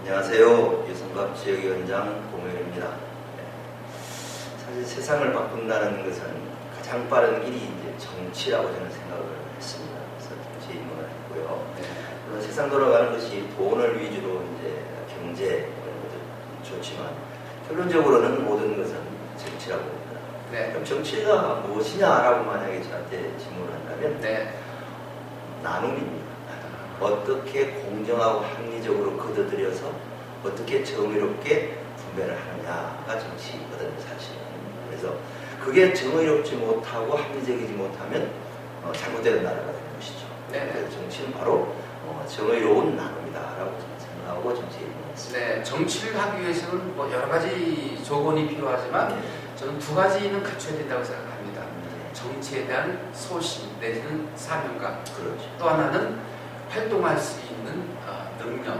안녕하세요. 유성갑 지역위원장 공효입니다. 네. 사실 세상을 바꾼다는 것은 가장 빠른 길이 이제 정치라고 저는 생각을 했습니다. 그래서 정치 입문을 했고요. 물론 세상 돌아가는 것이 돈을 위주로 이제 경제 이런 것도 좋지만 결론적으로는 모든 것은 정치라고 봅니다. 네. 그럼 정치가 무엇이냐라고 만약에 저한테 질문을 한다면 네. 나눔입니다. 어떻게 공정하고 합리적으로 걷어들여서 어떻게 정의롭게 분배를 하느냐가 정치거든요, 사실은. 그래서 그게 정의롭지 못하고 합리적이지 못하면 어, 잘못된 나라가 되는 것이죠. 네. 그래서 정치는 바로 어, 정의로운 나눔이다라고 생각하고 정치에 입문했습니다. 네. 정치를 하기 위해서는 뭐 여러 가지 조건이 필요하지만 저는 두 가지는 갖춰야 된다고 생각합니다. 네, 정치에 대한 소신 내지는 사명감. 그렇죠. 또 하나는 활동할 수 있는 어, 능력이라고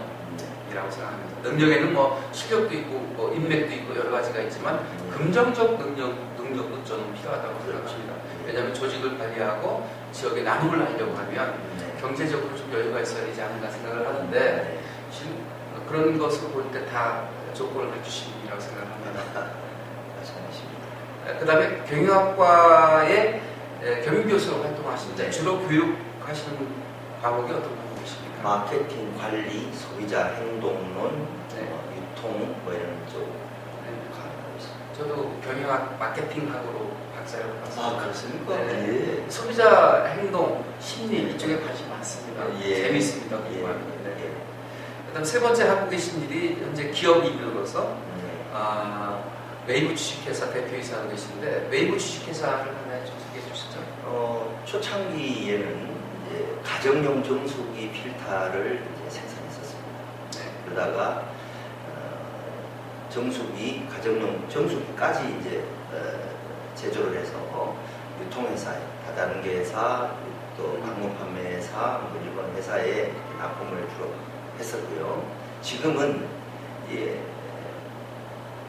네. 생각합니다. 능력에는 뭐 실력도 있고 뭐 인맥도 있고 여러 가지가 있지만 긍정적 능력 능력도 저는 필요하다고 생각합니다. 왜냐하면 조직을 관리하고 지역에 나눔을 하려고 하면 네. 경제적으로 좀 여유가 있어야 되지 않는가 생각을 하는데 네. 지금 그런 것을 볼 때 다 조건을 갖추신 분이라고 생각합니다. 그 다음에 경영학과의 에, 경영교수로 활동하시는데 네. 주로 교육하시는 과목이 어떤? 마케팅, 관리, 소비자 행동론, 네. 어, 유통 뭐 이런 쪽 네. 가고 있습니다. 저도 경영학 마케팅학으로 박사를 받았습니다. 아 그렇습니까? 네. 소비자 행동, 심리 이쪽에 관심이 많습니다. 예. 재미있습니다. 예. 그동안. 네. 예. 그다음 세 번째 하고 계신 일이 현재 기업 리더로서 네. 아, 웨이브 주식회사 대표이사 하고 계신데 웨이브 주식회사를 하나 좀 소개해 주시죠. 어, 초창기에는 가정용 정수기 필터를 생산했었습니다. 네. 그러다가 어, 정수기, 가정용 정수기까지 이제 어, 제조를 해서 유통회사에 회사, 또 방문 판매회사, 뭐 일본 회사에 납품을 주로 했었고요. 지금은 예,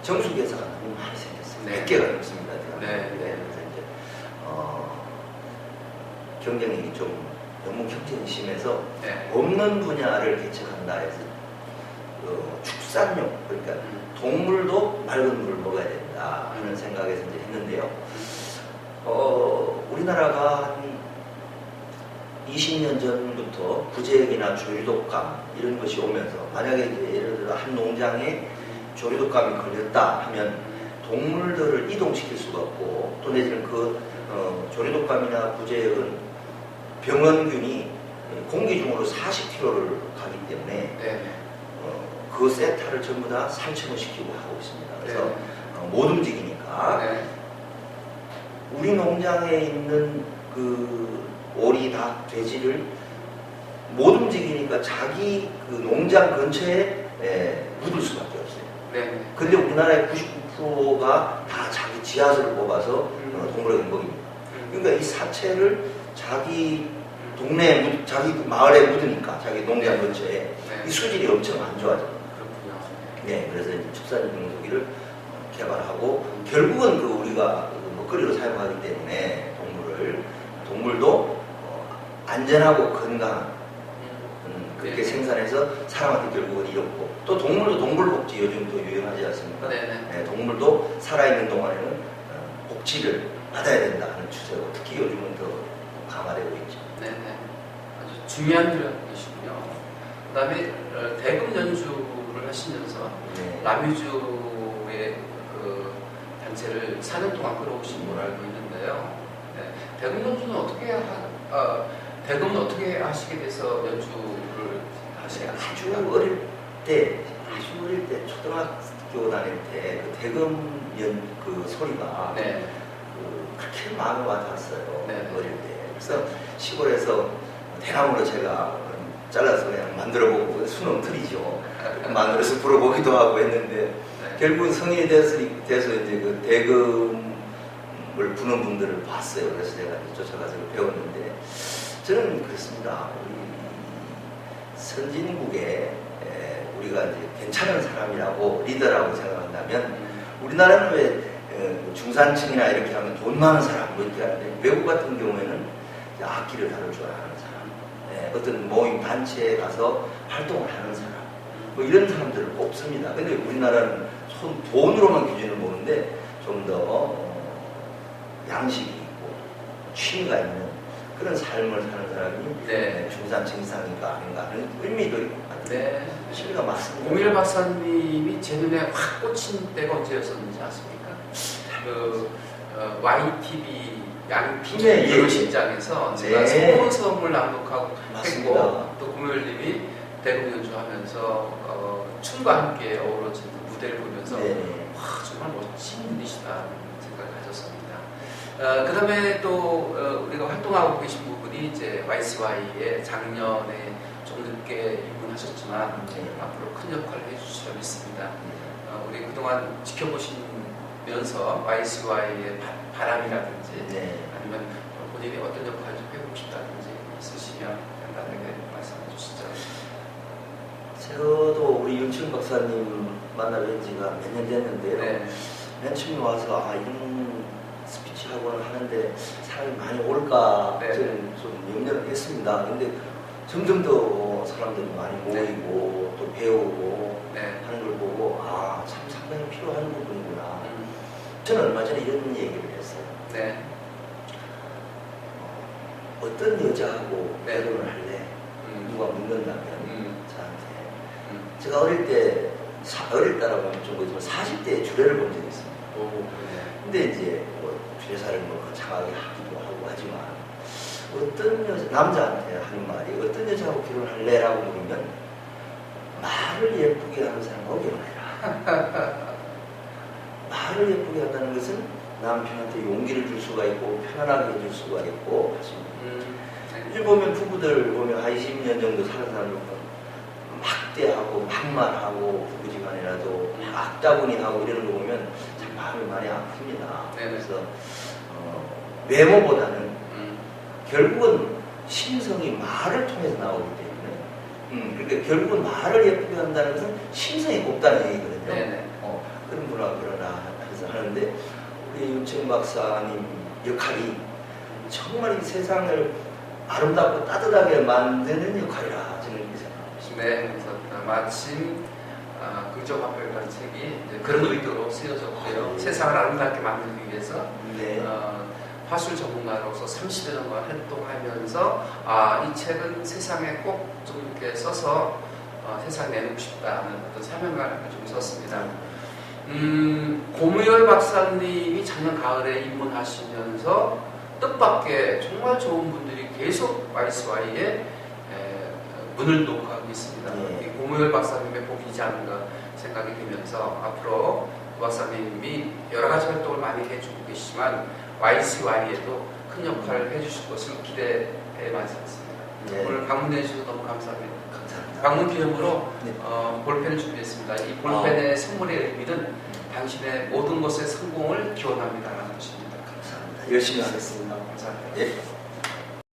정수기 회사가 너무 많이 생겼어요. 네. 100개가 넘습니다. 네. 그래서 이제 어, 경쟁이 좀 너무 경쟁이 심해서 네. 없는 분야를 개척한다 해서 어, 축산용 그러니까 동물도 맑은 물을 먹어야 된다 하는 생각에서 이제 했는데요. 어, 우리나라가 한 20년 전부터 부재액이나 조류독감 이런 것이 오면서 만약에 예를 들어 한 농장에 조류독감이 걸렸다 하면 동물들을 이동시킬 수가 없고 또 내지는 그 어, 조류독감이나 부재액은 병원균이 공기 중으로 40km를 가기 때문에 네. 어, 그 세타를 전부 다 살처분 시키고 하고 있습니다. 그래서 네. 어, 못 움직이니까 네. 우리 농장에 있는 그 오리, 닭, 돼지를 못 움직이니까 자기 그 농장 근처에 에, 묻을 수밖에 없어요. 네. 근데 우리나라의 99%가 다 자기 지하수를 뽑아서 어, 동물에게 먹입니다. 그러니까 이 사체를 자기 동네에 묻, 자기 마을에 묻으니까 자기 농장 네. 근처에 네. 이 수질이 엄청 안 좋아져요. 그렇군요. 네, 그래서 이제 축산 정수기를 개발하고 결국은 그 우리가 그 먹거리로 사용하기 때문에 동물을 동물도 어, 안전하고 건강한 음, 그렇게 네. 생산해서 사람한테 결국은 이롭고 또 동물도 동물 복지 요즘 또 유행하지 않습니까? 네네. 네, 동물도 살아있는 동안에는 어, 복지를 받아야 된다 하는 추세고 특히 요즘은 더 강화되고 있죠. 네네. 아주 중요한 계시군요. 그 다음에 대금 연주를 하시면서 네. 라뮤주의 그 단체를 4년 동안 끌어오신 걸로 알고 있는데요. 네. 대금 연주는 어떻게 하, 어, 대금은 어떻게 하시게 돼서 연주를 하시게 제가 아주? 어릴 때, 아주 어릴 때 초등학교 다닐 때 그 대금 연그 소리가 네. 그 그렇게 마음에 와닿았어요. 네. 어릴 때. 그래서 시골에서 대나무로 제가 잘라서 그냥 만들어보고 수능 틀이죠. 만들어서 불어보기도 하고 했는데 네. 결국은 성인이 돼서, 돼서 이제 그 대금을 부는 분들을 봤어요. 그래서 제가 쫓아가서 배웠는데 저는 그렇습니다. 선진국에 에, 우리가 이제 괜찮은 사람이라고 리더라고 생각한다면 음, 우리나라는 왜 어, 중산층이나 이렇게 하면 돈 많은 사람 뭐 이렇게 하는데 외국 같은 경우에는 악기를 다룰 줄 아는 사람, 예, 어떤 모임 단체에 가서 활동을 하는 사람, 뭐뭐 이런 사람들을 뽑습니다. 근데 우리나라는 손 돈으로만 기준을 보는데 좀더 어, 양식이 있고 취미가 있는 그런 삶을 사는 사람이 네. 중산층 이상인가 아닌가 하는 의미도 있고 네. 취미가 맞습니다. 공일 박사님이 제 눈에 확 꽂힌 때가 언제였었는지 아십니까? 그 어, YTV 양팀 네, 예, 예. 결혼식장에서 제가 네. 소원성을 낭독하고 맞습니다. 했고 또 금요일님이 대금 연주하면서 어, 춤과 함께 어우러진 그 무대를 보면서 네. 와 정말 멋진 분이시다는 생각을 가졌습니다. 어, 그 다음에 또 어, 우리가 활동하고 계신 부분이 이제 YCY에 작년에 좀 늦게 입문하셨지만 네. 앞으로 큰 역할을 해주시려 믿습니다. 어, 우리 그동안 지켜보시 면서 YCY의 바, 람이라든지 네. 아니면 본인이 어떤 역할을 좀 해보고 싶다든지 있으시면 간단하게 말씀해 주시죠. 저도 우리 윤춘 박사님 만나 뵌 지가 몇 년 됐는데요. 네. 맨 처음에 와서 아 이런 스피치 학원을 하는데 사람이 많이 올까 네. 저는 좀 염려를 했습니다. 근데 점점 더 사람들이 많이 네. 모이고 또 배우고 네. 하는 걸 보고 아 참 상당히 필요한 부분이구나. 음, 저는 얼마 전에 이런 얘기를 했어요. 네. 어떤 여자하고 네. 결혼을 할래? 음, 누가 묻는다면 음, 저한테 음. 제가 어릴 때 사- 어릴 때라고 하면 좀 그렇지만 40대에 주례를 본 적이 있습니다. 오, 네. 근데 이제 뭐 주례사를 뭐 거창하게 하기도 하고 하지만 어떤 여자 남자한테 하는 말이 어떤 여자하고 결혼할래 라고 물으면 말을 예쁘게 하는 사람하고 결혼해라. 말을 예쁘게 한다는 것은 남편한테 용기를 줄 수가 있고 편안하게 해줄 수가 있고 하십니다. 음, 네. 요즘 보면 부부들 보면 한 20년 정도 사는 사람들 보면 막대하고 막말하고 부부지간이라도 막 악다구니 하고 이러는 거 보면 참 마음이 많이 아픕니다. 네네. 그래서 어, 외모보다는 음, 결국은 심성이 말을 통해서 나오기 때문에 음, 그러니까 결국은 말을 예쁘게 한다는 것은 심성이 곱다는 얘기거든요. 네네. 어, 그런 분하 그러나 해서 하는데 우리 윤청 박사님 역할이 정말 이 세상을 아름답고 따뜻하게 만드는 역할이라 저는 이렇게 생각합니다. 네, 감사합니다. 마침 아, 긍정화폐라는 책이 이제 그런 의도로 쓰여졌고요. 아, 네. 세상을 아름답게 만들기 위해서 네. 어, 화술 전문가로서 30여 년간 활동하면서 아, 이 책은 세상에 꼭 좀 이렇게 써서 어, 세상에 내놓고 싶다는 어떤 사명감을 좀 썼습니다. 음, 고무열 박사님이 작년 가을에 입문하시면서 뜻밖의 정말 좋은 분들이 계속 YSY에 문을 녹하고 있습니다. 네. 이 고무열 박사님의 복이지 않은가 생각이 들면서 앞으로 고 박사님이 여러 가지 활동을 많이 해주고 계시지만 YCY에도 큰 역할을 해주실 것을 기대해 마치겠습니다. 네. 오늘 방문해 주셔서 너무 감사합니다. 감사합니다. 방문 기념으로 네. 어, 볼펜을 준비했습니다. 이 볼펜의 선물의 의미는 당신의 모든 것의 성공을 기원합니다라는 뜻입니다. 감사합니다. 열심히 하겠습니다. 감사합니다. 예.